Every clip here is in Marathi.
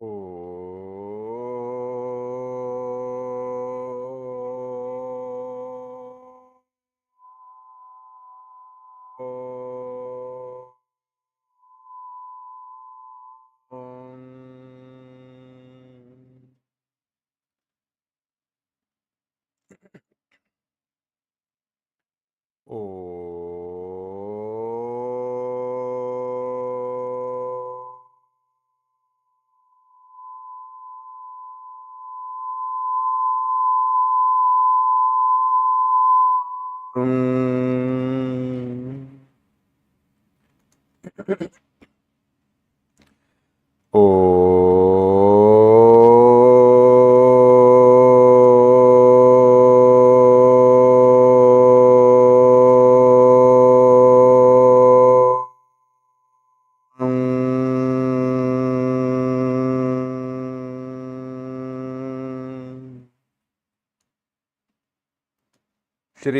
오. श्री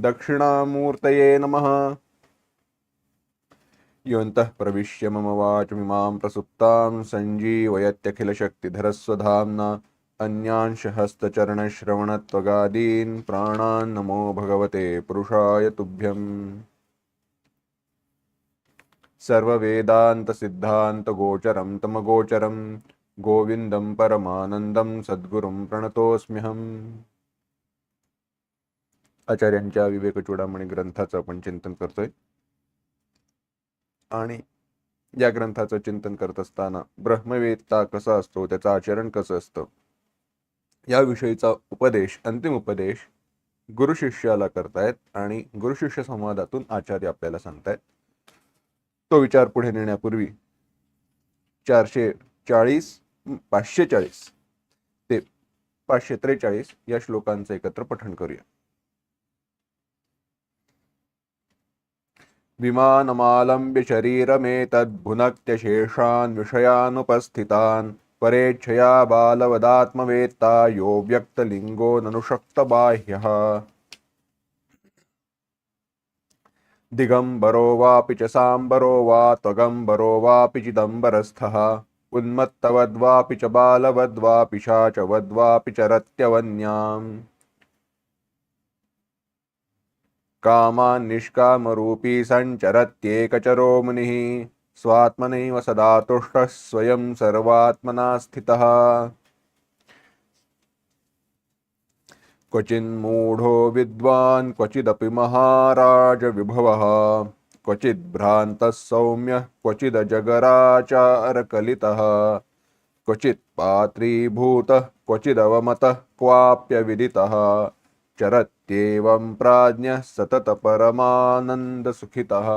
दक्षिणामूर्तये नमः। योऽन्तः प्रविश्य मम वाचमिमां प्रसुप्तां सञ्जीवयत्यखिलशक्तिधरस्वधाम्ना अन्यांशहस्तचरणश्रवणत्वगादीन् प्राणान् नमो भगवते पुरुषाय तुभ्यम्। सर्ववेदान्तसिद्धान्तगोचरं तमगोचरं गोविन्दं परमानन्दं सद्गुरुं प्रणतोऽस्म्यहम्। आचार्यांच्या विवेक चुडामणी ग्रंथाचं आपण चिंतन करतोय. आणि या ग्रंथाचं चिंतन करत असताना ब्रह्मवेत्ता कसा असतो त्याचं आचरण कसं असतं याविषयीचा उपदेश अंतिम उपदेश गुरु शिष्याला करतायत आणि गुरु शिष्य संवादातून आचार्य आपल्याला सांगतायत. तो विचार पुढे नेण्यापूर्वी चारशे चाळीस पाचशे चाळीस ते पाचशे त्रेचाळीस या श्लोकांचं एकत्र पठण करूया. विमानमालम्ब्य शरीरमेतद्भुनक्त्यशेषान् विषयानुपस्थितान् परेच्छया बालवदात्मवेत्ता यो व्यक्तलिङ्गो ननुशक्तबाह्यः दिगम्बरो वापि च साम्बरो वा त्वगम्बरो वापि चिदम्बरस्थः। उन्मत्तवद्वापि च बालवद्वापि शाचवद्वापि च रत्यवन्याम्। कामान् निष्कामरूपी सञ्चरत्येकचरो मुनिः स्वात्मनैव सदा तुष्टः स्वयं सर्वात्मना स्थितः। क्वचिन्मूढो विद्वान् क्वचिदपि महाराजविभवः क्वचिद्भ्रान्तः सौम्यः क्वचिदजगराचारकलितः क्वचित् पात्रीभूतः क्वचिदवमतः क्वाप्यविदितः। चरत् इत्येवं प्राज्ञः सततपरमानन्दसुखितः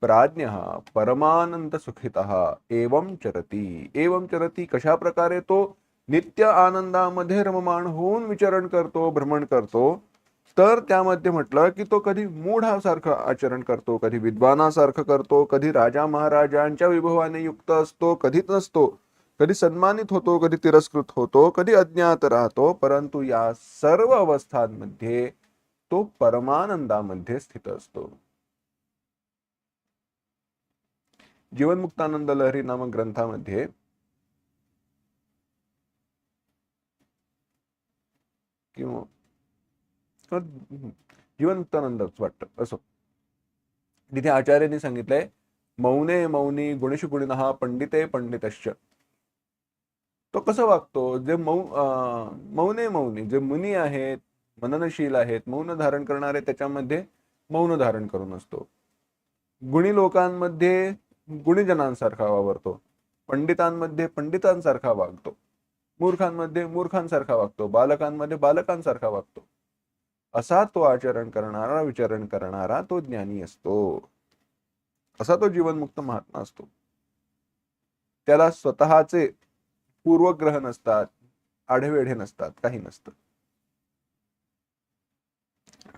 प्राज्ञः परमानंदसुखितः एवं चरती। एवं चरती कशा प्रकारे तो? नित्य आनंदामध्ये रममाण होऊन विचरण करतो भ्रमण करतो। तर त्यामध्ये म्हटलं की तो कधी मूढासारखं आचरण करतो कधी विद्वानासारखं करतो कधी राजा महाराजांच्या विभवाने युक्त असतो कधीच नसतो. कधी सन्मानित होतो कधी तिरस्कृत होतो कधी अज्ञात राहतो परंतु या सर्व अवस्थांमध्ये तो परमानंदामध्ये स्थित असतो. जीवनमुक्तानंद लहरी नामक ग्रंथामध्ये किंवा जीवनमुक्तानंदच वाटतं असो. तिथे आचार्यांनी सांगितलंय मौने मौनी गुणेश गुणिन पंडिते पंडितश्च. तो कसं वागतो? जे मौ मौने मौनी जे मुनी आहेत मननशील आहेत मौन धारण करणारे त्याच्यामध्ये मौन धारण करून असतो. गुणी लोकांमध्ये गुणीजनांसारखा वावरतो. पंडितांमध्ये पंडितांसारखा वागतो. मूर्खांमध्ये मूर्खांसारखा वागतो. बालकांमध्ये बालकांसारखा वागतो. असा तो आचरण करणारा विचरण करणारा तो ज्ञानी असतो. असा तो जीवनमुक्त महात्मा असतो. त्याला स्वतःचे पूर्वग्रह नसतात आढेवेढे नसतात काही नसतं.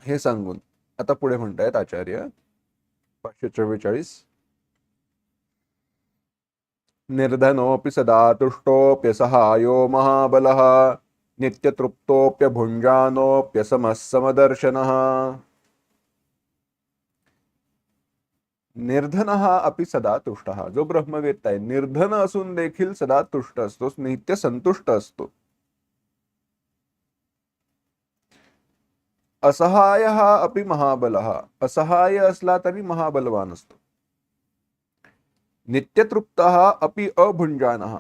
हे सांगून आता पुढे म्हणतायत आचार्य पाचशे चव्वेचाळीस. निर्धनोऽपि सदा तुष्टोऽप्यसहायो महाबलः नित्यतृप्तोऽप्यभुञ्जानोऽप्यसमः समदर्शनः। निर्धन हा अपि सदा तुष्ट। जो ब्रह्मवेत्ता आहे निर्धन असून देखील सदा तुष्ट असतो नित्य संतुष्ट असतो। असहाय हा अपि महाबल। हा असहाय असला तरी महाबलवान असतो। नित्यतृप्त हा अपि अभुंजान हा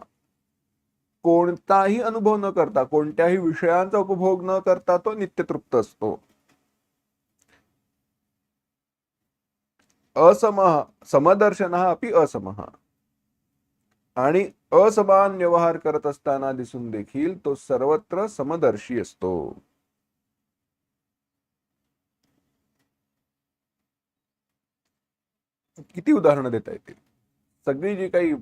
कोणताही अनुभव न करता कोणत्याही विषयांचा उपभोग न करता तो नित्यतृप्त असतो। असमः समदर्शन हा अपि असमः. आणि असमान व्यवहार करत असताना दिसून देखील तो सर्वत्र समदर्शी असतो. किती उदाहरणं देता येतील? सगळी जी काही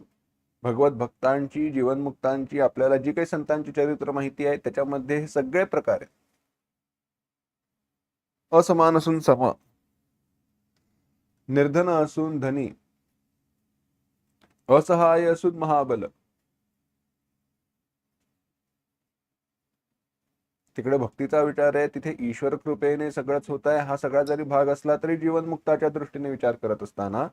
भगवत भक्तांची जीवनमुक्तांची आपल्याला जी काही संतांची चरित्र माहिती आहे त्याच्यामध्ये हे सगळे प्रकार आहेत. असमान असून सम निर्धन असून धनी. असहाय असून महाबल. तिकडे भक्तीचा विचार आहे तिथे ईश्वर कृपेने सगळंच होत आहे हा सगळा जरी भाग असला तरी जीवनमुक्ताच्या दृष्टीने विचार करत असताना.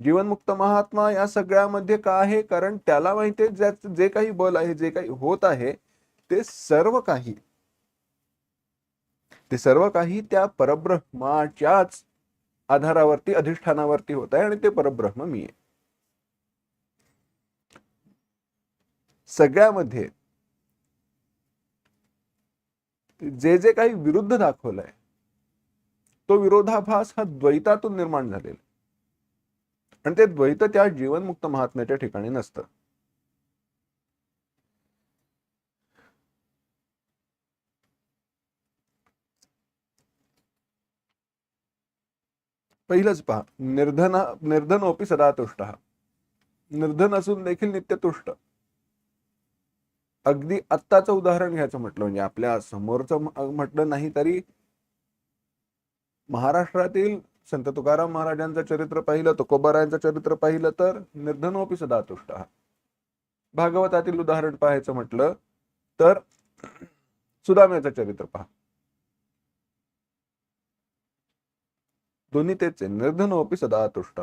जीवनमुक्त महात्मा या सगळ्यामध्ये का आहे? कारण त्याला माहिती आहे जे काही बल आहे जे काही होत आहे ते सर्व काही. ते सर्व काही त्या परब्रह्माच्याच आधारावरती अधिष्ठानावरती होत आहे आणि ते परब्रह्म मी आहे. सगळ्यामध्ये जे जे काही विरुद्ध दाखवलंय तो विरोधाभास हा द्वैतातून निर्माण झालेला आणि ते द्वैत त्या जीवनमुक्त महात्म्याच्या ठिकाणी नसतं. पहिलंच पहा निर्धन निर्धनोपी सदा तुष्ट. निर्धन असून देखील नित्य तुष्ट. अगदी आत्ताचं उदाहरण घ्यायचं म्हटलं म्हणजे आपल्या समोरचं म्हटलं नाही तरी महाराष्ट्रातील संत तुकाराम महाराजांचं चरित्र पाहिलं तुकोबारायांचं चरित्र पाहिलं तर निर्धनोपी सदा तुष्ट. भागवतातील उदाहरण पाहायचं म्हटलं तर सुदाम्याचं चरित्र पहा. दोन्ही तेच आहे निर्धनोपी सदा तुष्ट।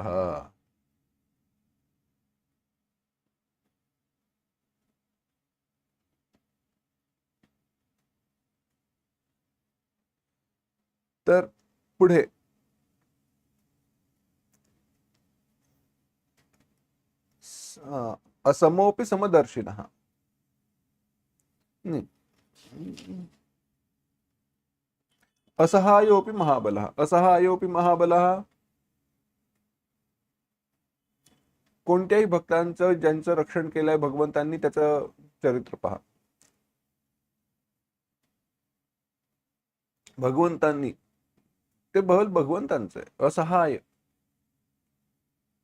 तर पुढे असमोपी समदर्शिन। असहायोपि महाबल। असहायोपि महाबल? कोणत्याही भक्तांचं ज्यांचं रक्षण केलंय भगवंतांनी त्याचं चरित्र पहा. भगवंतांनी. ते बल भगवंतांचं आहे. असहाय.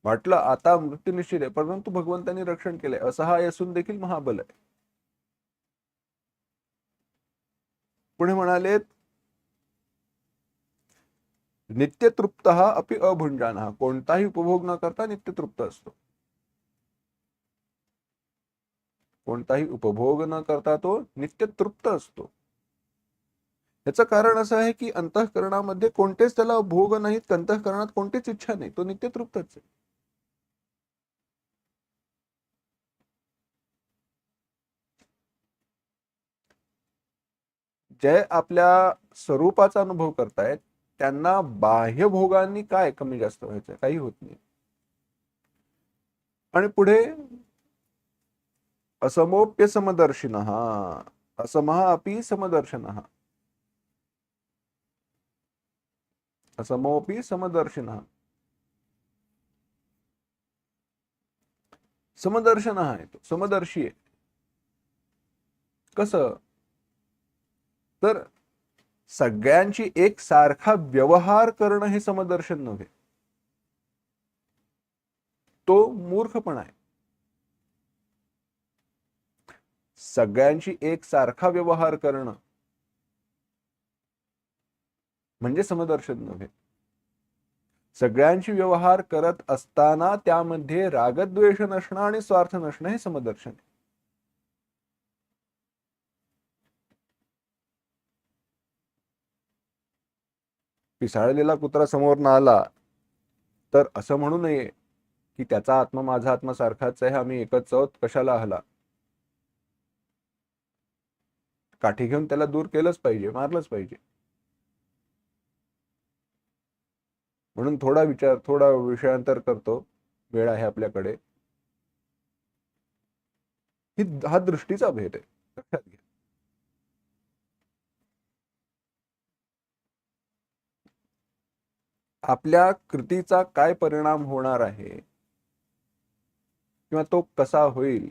वाटलं आता मृत्यू निश्चित आहे परंतु भगवंतांनी रक्षण केलंय. असहाय असून देखील महाबल आहे. पुढे म्हणाले नित्यतृप्त हा अपि अभुंजान हा कोणताही उपभोग न करता नित्यतृप्त असतो. कोणताही उपभोग न करता तो नित्यतृप्त असतो. याचं कारण असं आहे की अंतःकरणामध्ये कोणतेच त्याला भोग नाहीत अंतःकरणात कोणतीच इच्छा नाही तो नित्यतृप्तच आहे. जे आपल्या स्वरूपाचा अनुभव करतायत त्यांना बाह्य भोगांनी काय कमी जास्त व्हायचं काही होत नाही. आणि पुढे असमोप्य समदर्शिन हा असमहा अपि समदर्शन. हा असमोपी समदर्शन. समदर्शन आहे तो समदर्शी आहे कस? तर सगळ्यांची एक सारखा व्यवहार करणं हे समदर्शन नव्हे. तो मूर्खपणा आहे. सगळ्यांशी एक सारखा व्यवहार करणं म्हणजे समदर्शन नव्हे. सगळ्यांशी व्यवहार करत असताना त्यामध्ये रागद्वेष नसणं आणि स्वार्थ नसणं हे समदर्शन आहे. पिसाळलेला कुत्रा समोर न आला तर असं म्हणू नये की त्याचा आत्मा माझा आत्मा सारखाच आहे आम्ही एकच आहोत कशाला हला काठी घेऊन त्याला दूर केलंच पाहिजे मारलंच पाहिजे. म्हणून थोडा विचार थोडा विषयांतर करतो वेळ आहे आपल्याकडे. ही हा दृष्टीचा भेद आहे लक्षात घ्या. आपल्या कृतीचा काय परिणाम होणार आहे? किंवा तो कसा होईल?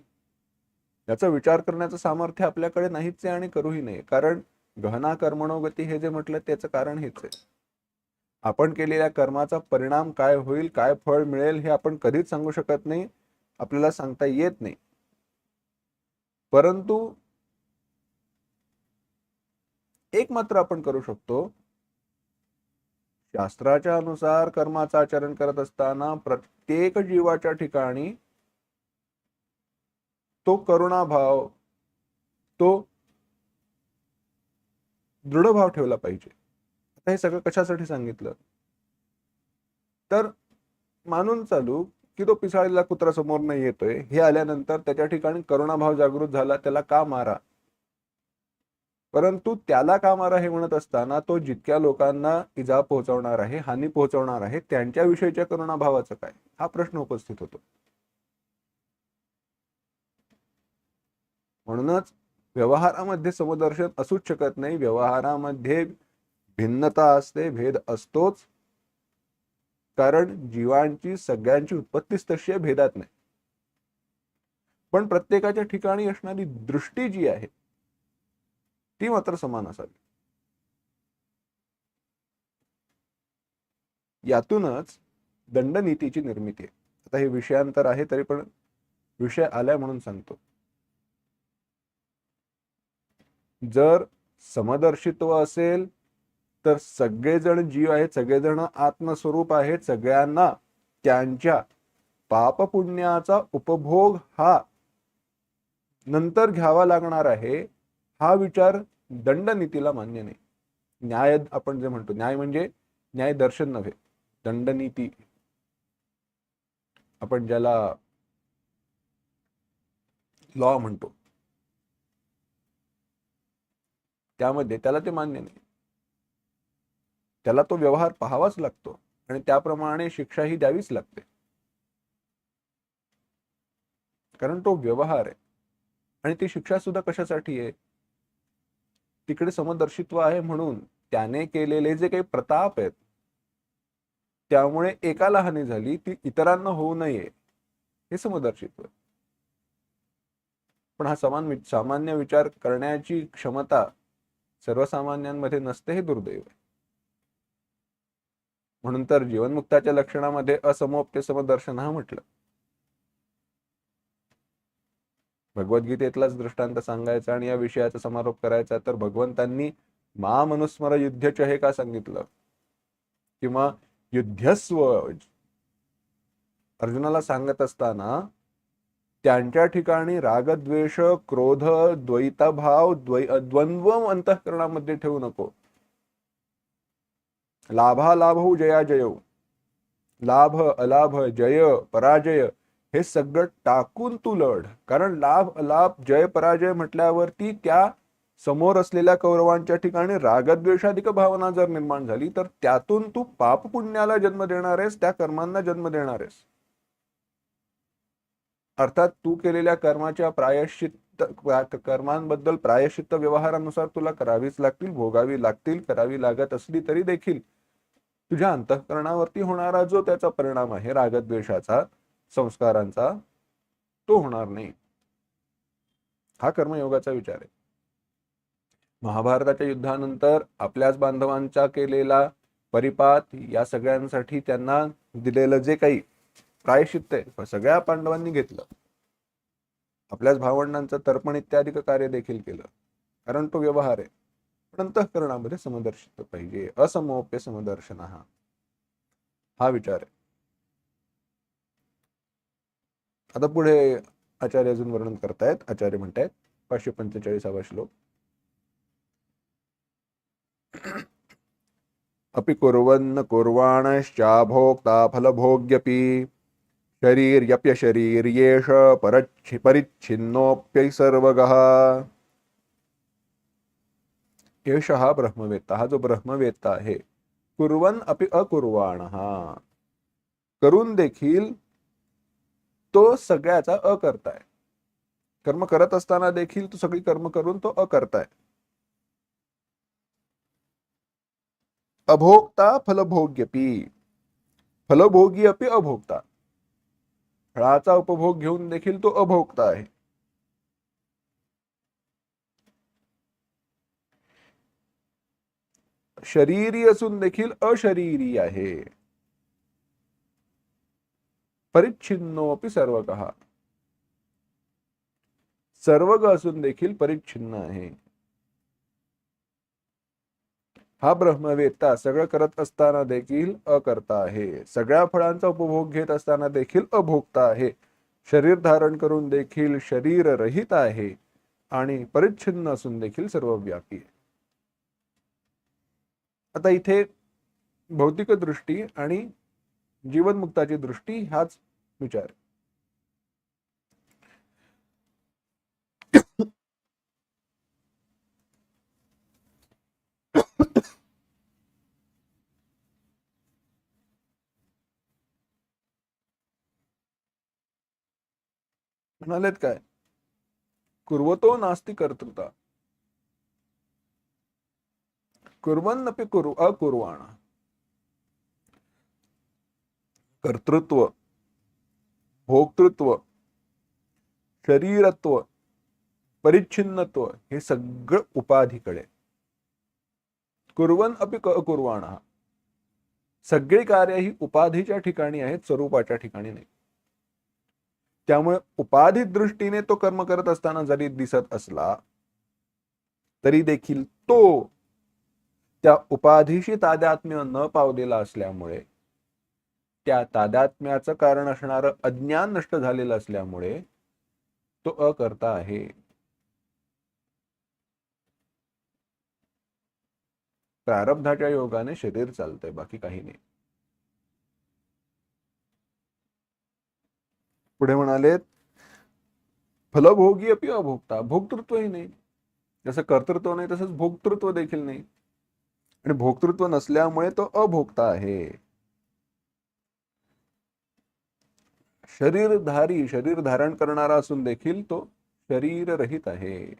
याचा विचार करण्याचं सामर्थ्य आपल्याकडे नाहीच आहे आणि करूही नाही. कारण गहना कर्मणोगती हे जे म्हटलं त्याचं कारण हेच आहे. आपण केलेल्या कर्माचा परिणाम काय होईल काय फळ मिळेल हे आपण कधीच सांगू शकत नाही. आपल्याला सांगता येत नाही. परंतु एक मात्र आपण करू शकतो शास्त्राच्या अनुसार कर्माचं आचरण करत असताना प्रत्येक जीवाच्या ठिकाणी तो करुणाभाव तो दृढ भाव ठेवला पाहिजे. आता हे सगळं कशासाठी सांगितलं? तर मानून चालू की तो पिसाळलेला कुत्रा समोर नाही येतोय. हे आल्यानंतर त्याच्या ठिकाणी करुणाभाव जागृत झाला त्याला का मारा? परंतु त्याला कामारा हे म्हणत असताना तो जितक्या लोकांना इजा पोहोचवणार आहे हानी पोहोचवणार आहे त्यांच्याविषयीच्या करुणाभावाचं काय? हा प्रश्न उपस्थित होतो. म्हणूनच व्यवहारामध्ये समदर्शन असूच शकत नाही. व्यवहारामध्ये भिन्नता असते भेद असतोच. कारण जीवांची सगळ्यांची उत्पत्तीच तशी भेदात नाही. पण प्रत्येकाच्या ठिकाणी असणारी दृष्टी जी आहे ती मात्र समान असावी. यातूनच दंडनीतीची निर्मिती आहे. आता हे विषयांतर आहे तरी पण विषय आलाय म्हणून सांगतो. जर समदर्शित्व असेल तर सगळेजण जीव आहेत सगळेजण आत्मस्वरूप आहेत सगळ्यांना त्यांच्या पापपुण्याचा उपभोग हा नंतर घ्यावा लागणार आहे हा विचार दंडनीतीला मान्य नाही. न्याय आपण जे म्हणतो न्याय म्हणजे न्याय दर्शन नव्हे दंडनीती. आपण ज्याला लॉ म्हणतो. त्यामध्ये त्याला ते मान्य नाही. त्याला तो व्यवहार पाहावाच लागतो आणि त्याप्रमाणे शिक्षा ही द्यावीच लागते. कारण तो व्यवहार आहे आणि ती शिक्षा सुद्धा कशासाठी आहे? तिकडे समदर्शित्व आहे म्हणून त्याने केलेले जे काही प्रताप आहेत त्यामुळे एकाला हानी झाली ती इतरांना होऊ नये हे समदर्शित्व पण हा समान सामान्य विचार करण्याची क्षमता सर्वसामान्यांमध्ये नसते हे दुर्दैव आहे. म्हणून तर जीवनमुक्ताच्या लक्षणामध्ये असमोप्य समदर्शन हा म्हटलं. भगवद्गीतेतलाच दृष्टांत सांगायचा आणि या विषयाचा समारोप करायचा तर भगवंतांनी मा मनुस्मर युद्धच हे का सांगितलं? किंवा युद्धस्व अर्जुनाला सांगत असताना त्यांच्या ठिकाणी रागद्वेष क्रोध द्वैतभाव द्वै द्वंद्व अंतःकरणामध्ये ठेवू नको. लाभा लाभऊ जया जय. लाभ अलाभ जय पराजय हे सगळं टाकून तू लढ. कारण लाभ अलाभ जय पराजय म्हटल्यावरती त्या समोर असलेल्या कौरवांच्या ठिकाणी रागद्वेषाधिक भावना जर निर्माण झाली तर त्यातून तू पाप पुण्याला जन्म देणार आहेस त्या कर्मांना जन्म देणार आहेस. अर्थात तू केलेल्या कर्माच्या प्रायश्चित्त कर्मांबद्दल प्रायश्चित्त व्यवहारानुसार तुला करावीच लागतील भोगावी लागतील करावी लागत असली तरी देखील तुझ्या अंतःकरणावरती होणारा जो त्याचा परिणाम आहे रागद्वेषाचा संस्कारांचा तो होणार नाही. हा कर्मयोगाचा विचार आहे. महाभारताच्या युद्धानंतर आपल्याच बांधवांचा केलेला परिपात या सगळ्यांसाठी त्यांना दिलेलं जे काही प्रायश्चित्त आहे सगळ्या पांडवांनी घेतलं. आपल्याच भावंडांचं तर्पण इत्यादी कार्य देखील केलं. कारण तो व्यवहार आहे. पण अंतःकरणामध्ये समदर्शित पाहिजे. असमोप्य समदर्शन हा हा विचार आहे. आता पुढे आचार्य अजून वर्णन करतायत. आचार्य म्हणतायत पाचशे पंचेचाळीसावा श्लोक. अपि कुर्वन्न कुर्वाणश्चाभोक्ता फलभोग्यपि शरीर्यप्यशरीर्येष परच्छि परिच्छिन्नोऽप्यै सर्वगः। एष हा ब्रह्मवेत्ता हा जो ब्रह्मवेत्ता आहे कुर्वन अपि अकुर्वाण। करून देखील तो सगळ्याचा अकर्ता आहे कर्म करत असताना देखील तो सगळी कर्म करून तो अकर्ता आहे अभोक्ता फलभोग्यपी. फलभोगी अपि अभोक्ता. फळाचा उपभोग घेऊन देखील तो अभोक्ता आहे. शरीरी असून देखील अशरीरी आहे. परिच्छिन्नोपी सर्वकः। सर्वग असून देखील परिच्छिन्न आहे। हा ब्रह्मवेत्ता सगळं करत असताना देखील अकर्ता आहे। सगळ्या फळांचा उपभोग घेत असताना देखील अभोगता आहे। शरीर धारण करून देखील शरीर रहित आहे आणि परिच्छिन्न असून देखील सर्वव्यापी आहे। आता इथे भौतिक दृष्टी आणि जीवनमुक्ताची दृष्टी हाच विचार. म्हणालेत काय? कुर्वतो नास्ती कर्तृता. कुर्वन्नपि कुरु अकुर्वाणा. कर्तृत्व भोक्तृत्व शरीरत्व परिच्छिन्नत्व हे सगळं उपाधीकडे. कुर्वन अपि कुर्वाण. सगळी कार्य ही उपाधीच्या ठिकाणी आहेत स्वरूपाच्या ठिकाणी नाही. त्यामुळे उपाधी दृष्टीने तो कर्म करत असताना जरी दिसत असला तरी देखील तो त्या उपाधीशी तादात्म्य न पावलेला असल्यामुळे त्या तादात्म्याचं कारण असणारं अज्ञान नष्ट झालेलं असल्यामुळे तो अकर्ता आहे. प्रारब्धाच्या योगाने शरीर चालतंय बाकी काही नाही. पुढे म्हणाले फलभोगी अपि अभोगता भोक्तृत्वही नाही. जसं कर्तृत्व नाही तसंच भोक्तृत्व देखील नाही. आणि भोक्तृत्व नसल्यामुळे तो अभोक्ता आहे. शरीरधारी शरीर धारण करणारा असून देखील तो शरीर रहित आहे.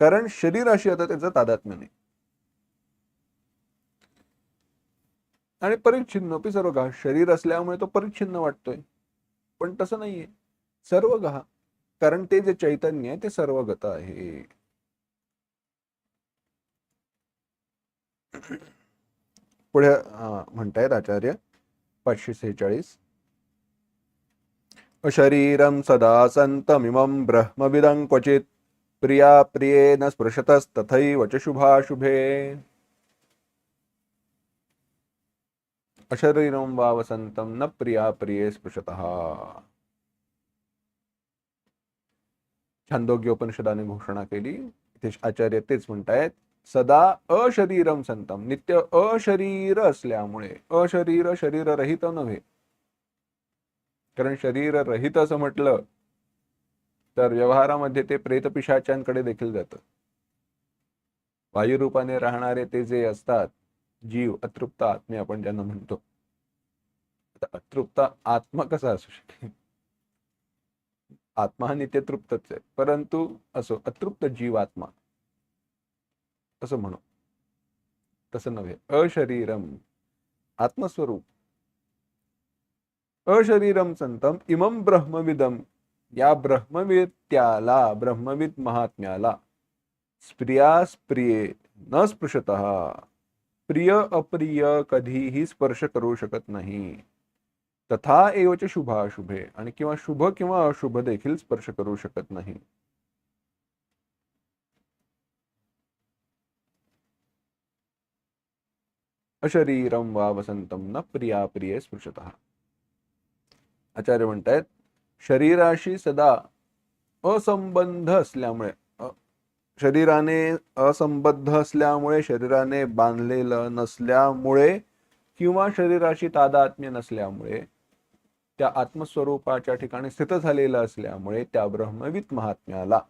कारण शरीराशी आता त्याचं तादात्म्य नाही. आणि परिच्छिन्न सर्व घा शरीर असल्यामुळे तो परिच्छिन्न वाटतोय. पण तसं नाहीये. सर्व गहा कारण ते जे चैतन्य आहे ते सर्वगत आहे. पुढे म्हणतायत आचार्य, पाचशे सेहेचाळीस. अशरीरं सदा संतमिमं ब्रह्मविदं क्वचित्, प्रिया प्रियेन स्पृशतस्तथैव च शुभाशुभे। अशरीरं वा वसन्तं न प्रिया प्रिये स्पृशतः। छांदोग्योपनिषदाने घोषणा केली, इथे आचार्य तेच म्हणतायत सदा अशरीरम संतम. नित्य अशरीर असल्यामुळे अशरीर शरीर रहित नव्हे. कारण शरीर रहित असं म्हटलं तर व्यवहारामध्ये ते प्रेतपिशाच्यांकडे देखील जातं. वायुरूपाने राहणारे ते जे असतात जीव अतृप्त आत्मे आपण ज्यांना म्हणतो. अतृप्त आत्मा कसा असू शकेल? आत्मा हा नित्यतृप्तच आहे. परंतु असो अतृप्त जीवात्मा असं म्हणू. तसं नव्हे. अशरीरम आत्मस्वरूप. अशरीरम संतम इमम ब्रह्मविदम. या ब्रह्मविद्याला ब्रह्मविद महात्म्याला. स्प्रिया स्प्रिये न स्पृशत. प्रिय अप्रिय कधीही स्पर्श करू शकत नाही. तथा एवच शुभ अशुभे आणि किंवा शुभ किंवा अशुभ देखील स्पर्श करू शकत नाही. अशरीरम वा वसंतम न प्रिया प्रिय स्पृशत। आचार्य म्हणतायत शरीराशी सदा असंबंध असल्यामुळे शरीराने असंबद्ध असल्यामुळे शरीराने बांधलेलं नसल्यामुळे किंवा शरीराशी तादात्म्य नसल्यामुळे त्या आत्मस्वरूपाच्या ठिकाणी स्थित झालेलं असल्यामुळे त्या ब्रह्मवित महात्म्याला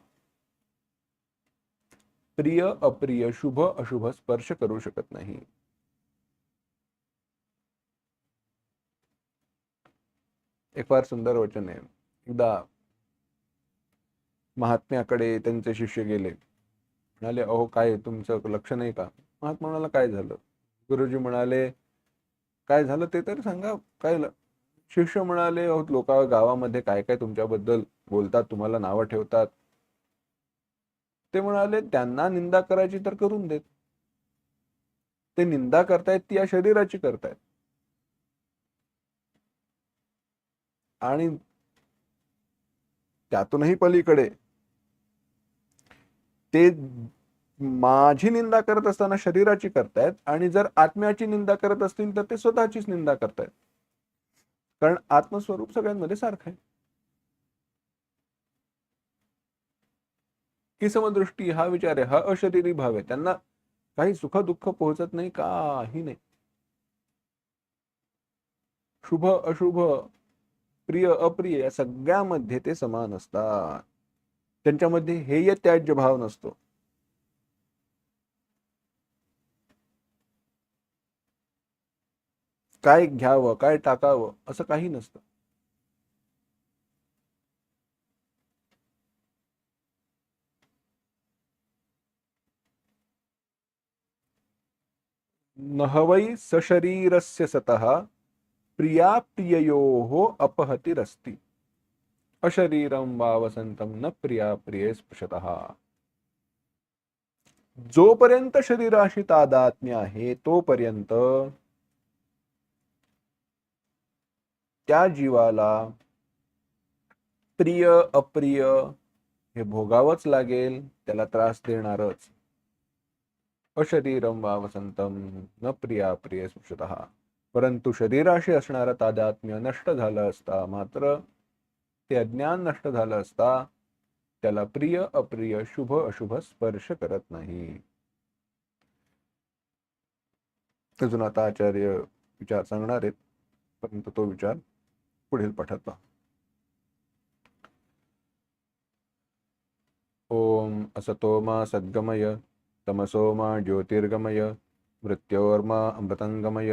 प्रिय अप्रिय शुभ अशुभ स्पर्श करू शकत नाही. एक फार सुंदर वचन आहे. एकदा महात्म्याकडे त्यांचे शिष्य गेले. म्हणाले अहो काय तुमचं लक्ष नाही का? महात्मा म्हणाला काय झालं? गुरुजी म्हणाले काय झालं ते तर सांगा काय शिष्य म्हणाले अहो लोक गावामध्ये काय काय तुमच्याबद्दल बोलतात तुम्हाला नावं ठेवतात. ते म्हणाले त्यांना निंदा करायची तर करून देत. ते निंदा करतायत ती या शरीराची करतायत. आणि त्यातूनही पलीकडे ते माझी निंदा करत असताना शरीराची करतायत आणि जर आत्म्याची निंदा करत असतील तर ते स्वतःचीच निंदा करतायत. कारण आत्मस्वरूप सगळ्यांमध्ये सारखं आहे. ही समदृष्टी हा विचार आहे हा अशरीरी भाव आहे. त्यांना काही सुख दुःख पोहोचत नाही काही नाही. शुभ अशुभ प्रिय अप्रिय या सगळ्यामध्ये ते समान असतात. त्यांच्यामध्ये हेय त्याज्य भाव नसतो. काय घ्यावं काय टाकावं असं काही नसतं. नहवै सशरीरस्य सतः प्रिया प्रिययो अपहतिरस्ति। अशरीरं वा वसंतम न प्रिया प्रिये स्पृशतः। जोपर्यंत शरीराशी तादात्म्य आहे तोपर्यंत त्या जीवाला प्रिय अप्रिय हे भोगावंच लागेल त्याला त्रास देणारच. अशरीरम वा वसंतम न प्रिया प्रिय स्पृशतः. परंतु शरीराशी असणारं तादात्म्य नष्ट झालं असता मात्र ते अज्ञान नष्ट झालं असता त्याला प्रिय अप्रिय शुभ अशुभ स्पर्श करत नाही. अजून आता आचार्य विचार सांगणार आहेत परंतु तो विचार पुढील पाठात ओम असतो मा सद्गमय तमसो मा ज्योतिर्गमय मृत्योर्मा अमृतंगमय